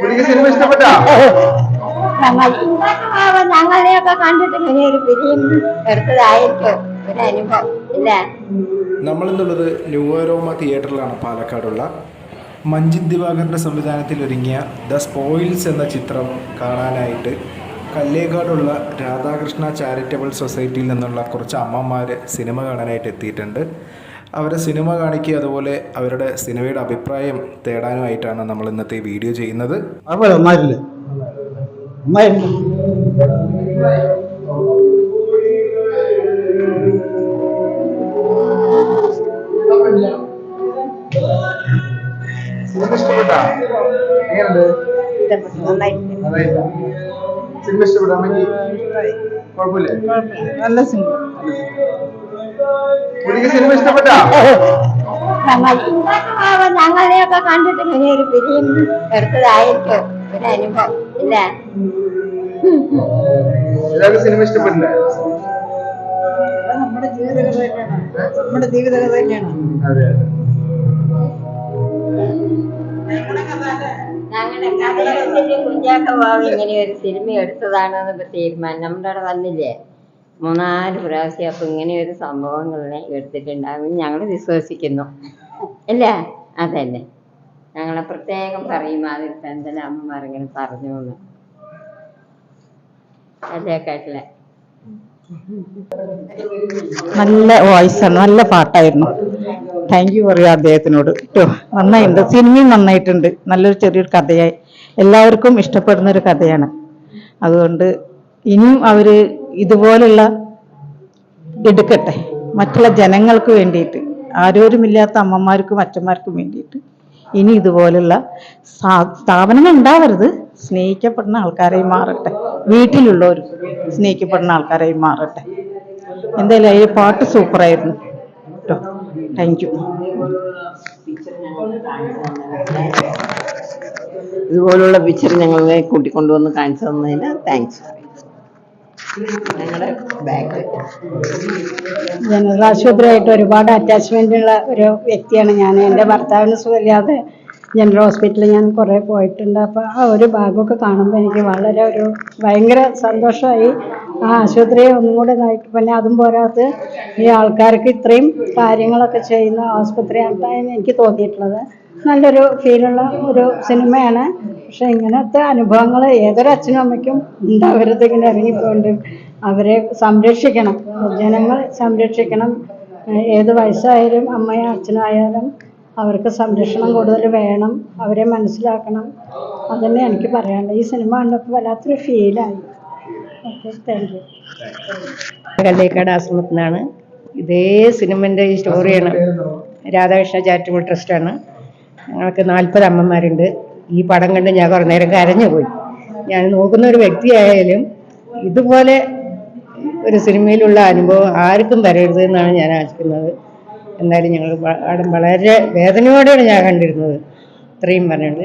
പുതിയ സിനിമ ഇഷ്ടപ്പെട്ടാ? ഞങ്ങൾ ഞങ്ങളെയൊക്കെ കണ്ടിട്ട് ഇങ്ങനെ ഒരു ഫിലിം എടുത്തതായിരിക്കും ഒരു അനുഭവം ഇല്ലേ? നമ്മളിന്നുള്ളത് ന്യൂവരോമ തിയേറ്ററിലാണ് പാലക്കാടുള്ള. മഞ്ജിത് ദിവാകറിന്റെ സംവിധാനത്തിൽ ഒരുങ്ങിയ ദ സ്പോയിൽസ് എന്ന ചിത്രം കാണാനായിട്ട് കല്ലേക്കാടുള്ള രാധാകൃഷ്ണ ചാരിറ്റബിൾ സൊസൈറ്റിയിൽ നിന്നുള്ള കുറച്ച് അമ്മമാർ സിനിമ കാണാനായിട്ട് എത്തിയിട്ടുണ്ട്. അവരെ സിനിമ കാണിക്കുക അതുപോലെ അവരുടെ സിനിമയുടെ അഭിപ്രായം തേടാനുമായിട്ടാണ് നമ്മൾ ഇന്നത്തെ വീഡിയോ ചെയ്യുന്നത്. സിനിമ ഇഷ്ടപ്പെട്ടാ? കുഴപ്പമില്ലേ? നല്ല സിനിമ. പുതിയ സിനിമ ഇഷ്ടപ്പെട്ടാ? ഞങ്ങളെയൊക്കെ കണ്ടിട്ട് ഇങ്ങനെ ഒരു ഫിലിം എടുത്തതായിരിക്കും ഒരു അനുഭവം ഇല്ല? എല്ലാവർക്കും സിനിമ ഇഷ്ടപ്പെട്ടില്ല? നമ്മുടെ ജീവിതകഥ തന്നെയാണ് നമ്മുടെ ജീവിതകഥ തന്നെയാണ് അതെ. ഞങ്ങളുടെ കുഞ്ചാക്ക ബാബു ഇങ്ങനെ ഒരു സിനിമ എടുത്തതാണെന്ന് തീരുമാനം. നമ്മുടെ അവിടെ വന്നില്ലേ? മൂന്നാൽ പ്രാവശ്യം ഇങ്ങനെ ഒരു സംഭവങ്ങളെ എടുത്തിട്ടുണ്ടാകും ഞങ്ങൾ വിശ്വസിക്കുന്നു. അല്ലേ? അതന്നെ ഞങ്ങളെ പ്രത്യേകം പറയും അതിൽ എന്തെല്ലാം അമ്മമാർ ഇങ്ങനെ പറഞ്ഞു എന്ന്. അല്ലേ കേട്ടില്ല? നല്ല വോയിസാണ് നല്ല പാട്ടായിരുന്നു. താങ്ക് യു പറയാം അദ്ദേഹത്തിനോട്. കേട്ടോ നന്നായിട്ടുണ്ട് സിനിമയും നന്നായിട്ടുണ്ട്. നല്ലൊരു ചെറിയൊരു കഥയായി. എല്ലാവർക്കും ഇഷ്ടപ്പെടുന്ന ഒരു കഥയാണ്. അതുകൊണ്ട് ഇനിയും അവർ ഇതുപോലുള്ള എടുക്കട്ടെ. മറ്റുള്ള ജനങ്ങൾക്ക് വേണ്ടിയിട്ട് ആരോരുമില്ലാത്ത അമ്മമാർക്കും അച്ഛന്മാർക്കും വേണ്ടിയിട്ട്. ഇനി ഇതുപോലുള്ള സ്ഥാപനങ്ങൾ ഉണ്ടാവരുത്. സ്നേഹിക്കപ്പെടുന്ന ആൾക്കാരായി മാറട്ടെ. വീട്ടിലുള്ളവർ സ്നേഹിക്കപ്പെടുന്ന ആൾക്കാരായി മാറട്ടെ. എന്തായാലും അതിലെ പാട്ട് സൂപ്പറായിരുന്നു. കേട്ടോ. താങ്ക് യു ഇതുപോലുള്ള പിക്ചർ ഞങ്ങളെ കൂട്ടിക്കൊണ്ടുവന്ന് കാണിച്ചു തന്നതിന് താങ്ക്സ് ഞങ്ങളുടെ ബാക്ക് ജനറൽ ആശുപത്രിയായിട്ട് ഒരുപാട് അറ്റാച്ച്മെന്റ് ഉള്ള ഒരു വ്യക്തിയാണ് ഞാൻ. എന്റെ ഭർത്താവിന് സുഖമില്ലാതെ ജനറൽ ഹോസ്പിറ്റലിൽ ഞാൻ കുറേ പോയിട്ടുണ്ട്. അപ്പോൾ ആ ഒരു ഭാഗമൊക്കെ കാണുമ്പോൾ എനിക്ക് വളരെ ഒരു ഭയങ്കര സന്തോഷമായി. ആ ആശുപത്രിയെ ഒന്നും കൂടെ ഇതായിട്ട് പിന്നെ അതും പോരാത്ത ഈ ആൾക്കാർക്ക് ഇത്രയും കാര്യങ്ങളൊക്കെ ചെയ്യുന്ന ആശുപത്രിയാണ്. എനിക്ക് തോന്നിയിട്ടുള്ളത്. നല്ലൊരു ഫീലുള്ള ഒരു സിനിമയാണ് പക്ഷെ ഇങ്ങനത്തെ അനുഭവങ്ങൾ ഏതൊരു അച്ഛനും അമ്മയ്ക്കും ഉണ്ടാവരുത് ഇങ്ങനെ ഇറങ്ങിപ്പോണ്ട് അവരെ സംരക്ഷിക്കണം. ജനങ്ങൾ സംരക്ഷിക്കണം. ഏത് വയസ്സായാലും അമ്മയും അച്ഛനായാലും അവർക്ക് സംരക്ഷണം കൂടുതൽ വേണം. അവരെ മനസ്സിലാക്കണം. അതന്നെ എനിക്ക് പറയാനുള്ളത്. ഈ സിനിമ കണ്ടപ്പോൾ വല്ലാത്തൊരു ഫീലായി ഓക്കെ താങ്ക് യു കല്ലേക്കാട് ആശ്രമത്തിൽ നിന്നാണ് ഇതേ സിനിമന്റെ ഈ സ്റ്റോറിയാണ് രാധാകൃഷ്ണ ചാരിറ്റബിൾ ട്രസ്റ്റാണ് ഞങ്ങൾക്ക് നാൽപ്പത് അമ്മമാരുണ്ട്. ഈ പടം കണ്ട് ഞാൻ കുറേ നേരം കരഞ്ഞു പോയി ഞാൻ നോക്കുന്ന ഒരു വ്യക്തിയായാലും ഇതുപോലെ ഒരു സിനിമയിലുള്ള അനുഭവം ആർക്കും വരരുത് എന്നാണ് ഞാൻ ആശിക്കുന്നത്. എന്തായാലും ഞങ്ങൾ വളരെ വേദനയോടെയാണ് ഞാൻ കണ്ടിരുന്നത്. ഇത്രയും പറഞ്ഞത്